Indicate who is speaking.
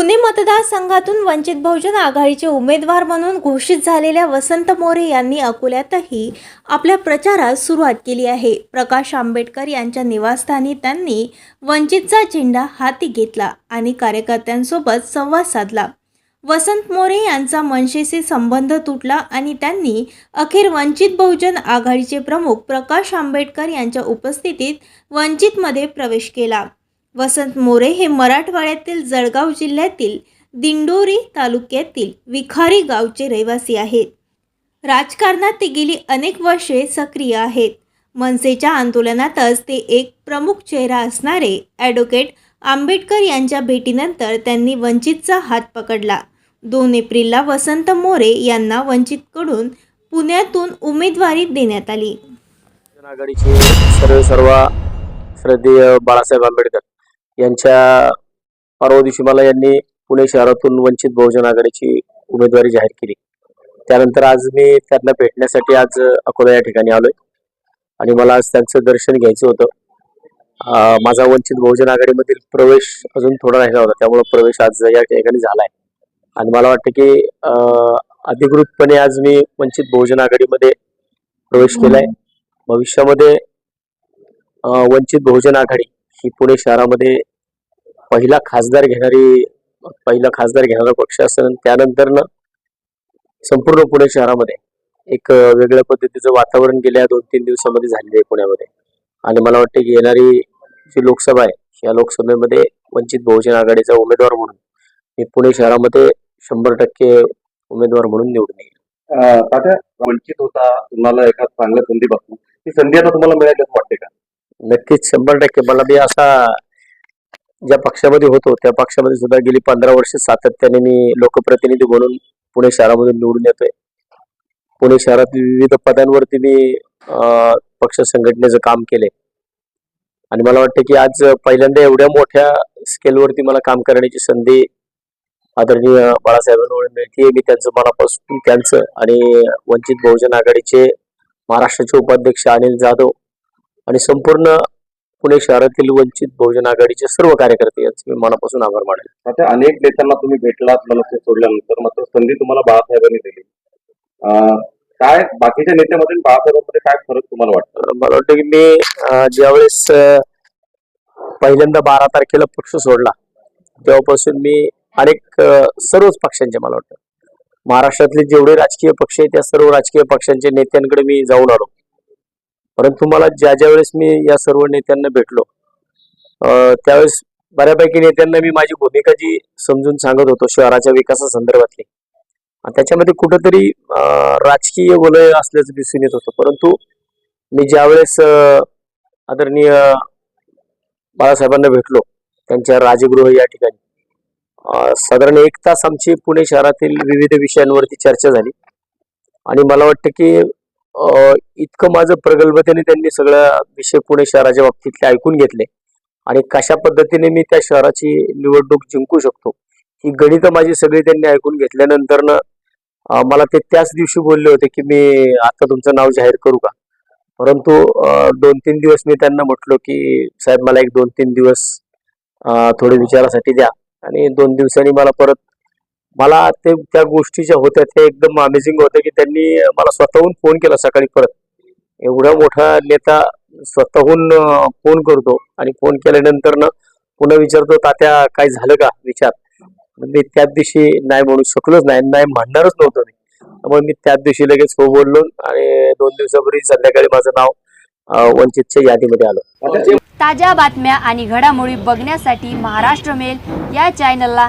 Speaker 1: पुणे मतदारसंघातून वंचित बहुजन आघाडीचे उमेदवार म्हणून घोषित झालेल्या वसंत मोरे यांनी अकोल्यातही आपल्या प्रचारात सुरुवात केली आहे. प्रकाश आंबेडकर यांच्या निवासस्थानी त्यांनी वंचितचा झेंडा हाती घेतला आणि कार्यकर्त्यांसोबत संवाद साधला. वसंत मोरे यांचा मनसेशी संबंध तुटला आणि त्यांनी अखेर वंचित बहुजन आघाडीचे प्रमुख प्रकाश आंबेडकर यांच्या उपस्थितीत वंचितमध्ये प्रवेश केला. वसंत मोरे हे मराठवाड्यातील जळगाव जिल्ह्यातील दिंडोरी तालुक्यातील विखारी गावचे रहिवासी आहेत. राजकारणात ते गेली अनेक वर्षे सक्रिय आहेत. मनसेच्या आंदोलनातच ते एक प्रमुख चेहरा असणारे ॲडव्होकेट आंबेडकर यांच्या भेटीनंतर त्यांनी वंचितचा हात पकडला. दोन एप्रिलला वसंत मोरे यांना वंचितकडून पुण्यातून उमेदवारी देण्यात आली.
Speaker 2: आघाडीचे सर्व सर्व श्रद्धेय बाळासाहेब आंबेडकर. यांच्या परवा दिवशी मला यांनी पुणे शहरातून वंचित बहुजन आघाडीची उमेदवारी जाहीर केली. त्यानंतर आज मी त्यांना भेटण्यासाठी आज अकोला या ठिकाणी आलोय. आणि मला आज त्यांचं दर्शन घ्यायचं होतं. माझा वंचित बहुजन आघाडीमधील प्रवेश अजून थोडा राहिला होता. त्यामुळे प्रवेश आज या ठिकाणी झालाय. आणि मला वाटतं की अधिकृतपणे आज मी वंचित बहुजन आघाडीमध्ये प्रवेश केलाय. भविष्यामध्ये वंचित बहुजन आघाडी ही पुणे शहरामध्ये पहिला खासदार घेणारी पहिला खासदार घेणारा पक्ष असेल त्यानंतर ना संपूर्ण पुणे शहरामध्ये एक वेगळ्या पद्धतीचं वातावरण गेल्या दोन तीन दिवसामध्ये झालेलं आहे पुण्यामध्ये. आणि मला वाटतं की येणारी जी लोकसभा आहे या लोकसभेमध्ये वंचित बहुजन आघाडीचा उमेदवार म्हणून मी पुणे शहरामध्ये शंभर टक्के उमेदवार म्हणून निवडून येईल.
Speaker 3: वंचित होता तुम्हाला एका चांगल्या संधीपासून ती संधी आता तुम्हाला मिळाली असं वाटते का?
Speaker 2: नक्कीच शंभर टक्के. मला मी असा ज्या पक्षामध्ये होतो त्या पक्षामध्ये सुद्धा गेली पंधरा वर्ष सातत्याने मी लोकप्रतिनिधी म्हणून पुणे शहरामधून निवडून येतोय. पुणे शहरातील विविध पदांवरती मी पक्ष संघटनेचं काम केले आणि मला वाटतं की आज पहिल्यांदा एवढ्या मोठ्या स्केलवरती मला काम करण्याची संधी आदरणीय बाळासाहेबांमुळे मिळते मी त्यांचं मनापासून त्यांचं आणि वंचित बहुजन आघाडीचे महाराष्ट्राचे उपाध्यक्ष अनिल जाधव आणि संपूर्ण पुणे शहरातील वंचित बहुजन आघाडीचे सर्व कार्यकर्ते यांचे मी मनापासून आभार मानेल
Speaker 3: तात्या अनेक नेत्यांना तुम्ही भेटलात मनसे सोडल्यानंतर मात्र संधी तुम्हाला बाळासाहेबांनी दिली. अं, काय बाकीच्या नेत्यामध्ये आणि बाळासाहेबांमध्ये काय फरक तुम्हाला वाटतं?
Speaker 2: मला वाटतं की मी अं, ज्यावेळेस अं, पहिल्यांदा बारा तारखेला पक्ष सोडला तेव्हापासून मी अनेक अं, सर्वच पक्षांचे मला वाटतं. महाराष्ट्रातले जेवढे राजकीय पक्ष आहेत त्या सर्व राजकीय पक्षांच्या नेत्यांकडे मी जाऊन आलो. परंतु मला ज्या ज्या वेळेस मी या सर्व नेत्यांना भेटलो त्यावेळेस बऱ्यापैकी नेत्यांना मी माझी भूमिका जी समजून सांगत होतो शहराच्या विकासासंदर्भातली. त्याच्यामध्ये कुठंतरी राजकीय वलय असल्याचं दिसून येत होतं. परंतु मी ज्यावेळेस अं, आदरणीय बाळासाहेबांना भेटलो त्यांच्या राजगृह या ठिकाणी साधारण एक तास आमची पुणे शहरातील विविध विषयांवरती चर्चा झाली. आणि मला वाटतं की इतकं माझं प्रगल्भतेने त्यांनी सगळ्या विषय पुणे शहराच्या बाबतीतले ऐकून घेतले. आणि कशा पद्धतीने मी त्या शहराची निवडणूक जिंकू शकतो ही गणितं माझी सगळी त्यांनी ऐकून घेतल्यानंतर मला ते त्याच दिवशी बोलले होते की मी आता तुमचं नाव जाहीर करू का? परंतु दोन तीन दिवस मी त्यांना म्हटलो की साहेब मला एक दोन तीन दिवस थोडे विचारासाठी द्या. आणि दोन दिवसांनी मला परत मला ते त्या गोष्टीच्या होत्या ते एकदम अमेझिंग होत्या की त्यांनी मला स्वतःहून फोन केला सकाळी परत. एवढा मोठा नेता स्वतःहून फोन करतो आणि फोन केल्यानंतर ना पुन्हा विचारतो तात्या काय झालं का? विचार. मी त्याच दिवशी नाही म्हणू शकलोच नाही नाही म्हणणारच नव्हतो मी. त्यामुळे मी त्याच दिवशी लगेच हो बोललो आणि दोन दिवसापूर्वी संध्याकाळी माझं नाव वंचितच्या यादीमध्ये आलं.
Speaker 4: ताज्या बातम्या आणि घडामोडी बघण्यासाठी महाराष्ट्र मेल या चॅनलला